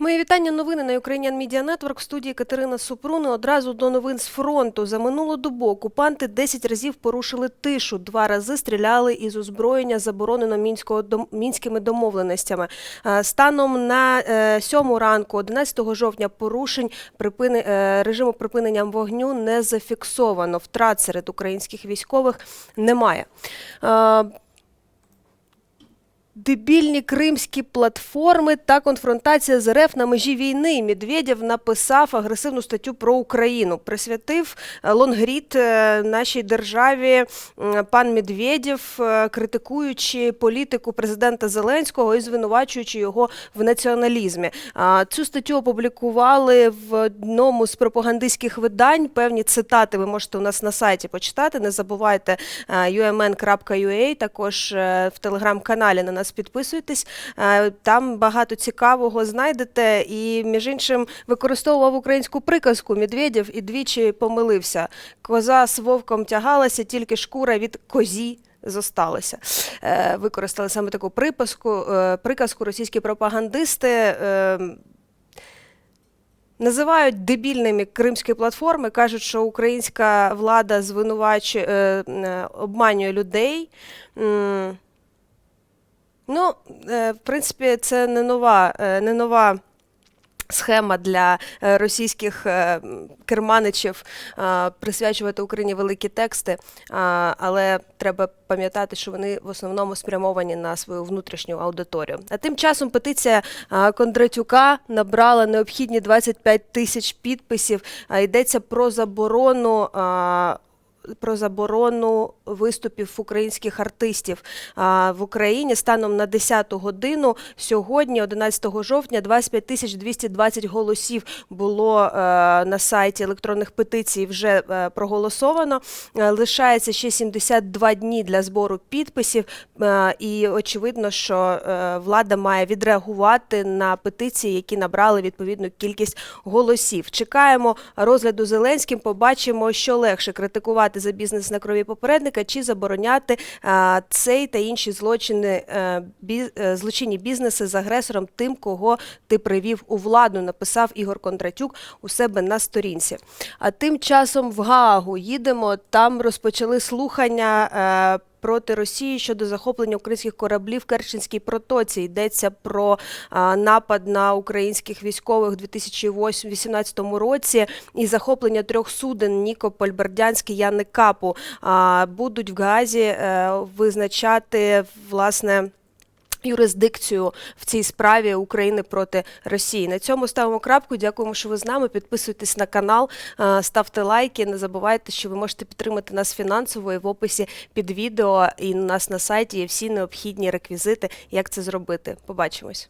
Мої вітання. Новини на Ukrainian Media Network в студії Катерина Супруни. Одразу до новин з фронту. За минулу добу окупанти 10 разів порушили тишу. Два рази стріляли із озброєння, заборонено мінського мінськими домовленостями. Е, Станом на е, 7 ранку, 11 жовтня, порушень припини... е, режиму припинення вогню не зафіксовано. Втрат серед українських військових немає. Дебільні кримські платформи та конфронтація з РФ на межі війни. Медведєв написав агресивну статтю про Україну. Присвятив е, лонгрід е, нашій державі пан Медведєв, е, критикуючи політику президента Зеленського і звинувачуючи його в націоналізмі. Цю статтю опублікували в одному з пропагандистських видань. Певні цитати ви можете у нас на сайті почитати. Не забувайте umn.ua, також в телеграм-каналі на нас підписуйтесь. Е, Там багато цікавого знайдете. І, між іншим, використовував українську приказку Медведєв і двічі помилився. Коза з вовком тягалася, тільки шкура від козі. Зосталося. Е, використали саме таку припаску, е, приказку російські пропагандисти. Називають дебільними кримські платформи, кажуть, що українська влада звинувачує, е, обманює людей. Ну, е, в принципі, це не нова, е, не нова схема для е, російських керманичів присвячувати Україні великі тексти, але треба пам'ятати, що вони в основному спрямовані на свою внутрішню аудиторію. А тим часом петиція Кондратюка набрала необхідні 25 тисяч підписів. Йдеться про заборону. Про заборону виступів українських артистів в Україні станом на 10 годину сьогодні, 11 жовтня, 25 тисяч 220 голосів було е, на сайті електронних петицій вже е, проголосовано. Е, Лишається ще 72 дні для збору підписів, і очевидно, що влада має відреагувати на петиції, які набрали відповідну кількість голосів. Чекаємо розгляду Зеленським. Побачимо, що легше критикувати за бізнес на крові попередника чи забороняти а, цей та інші злочини е, бі- е, злочинні бізнеси з агресором, тим, кого ти привів у владу, написав Ігор Кондратюк у себе на сторінці. А тим часом в Гаагу їдемо. Там розпочали слухання. е, Проти Росії щодо захоплення українських кораблів в Керченській протоці йдеться про напад на українських військових у 2018 році і захоплення трьох суден Нікополь, Бердянський, Яникапу. Будуть в Гаазі е, визначати власне. Юрисдикцію в цій справі України проти Росії. На цьому ставимо крапку. Дякуємо, що ви з нами. Підписуйтесь на канал, е, ставте лайки. Не забувайте, що ви можете підтримати нас фінансово і в описі під відео і у нас на сайті є всі необхідні реквізити, як це зробити. Побачимось.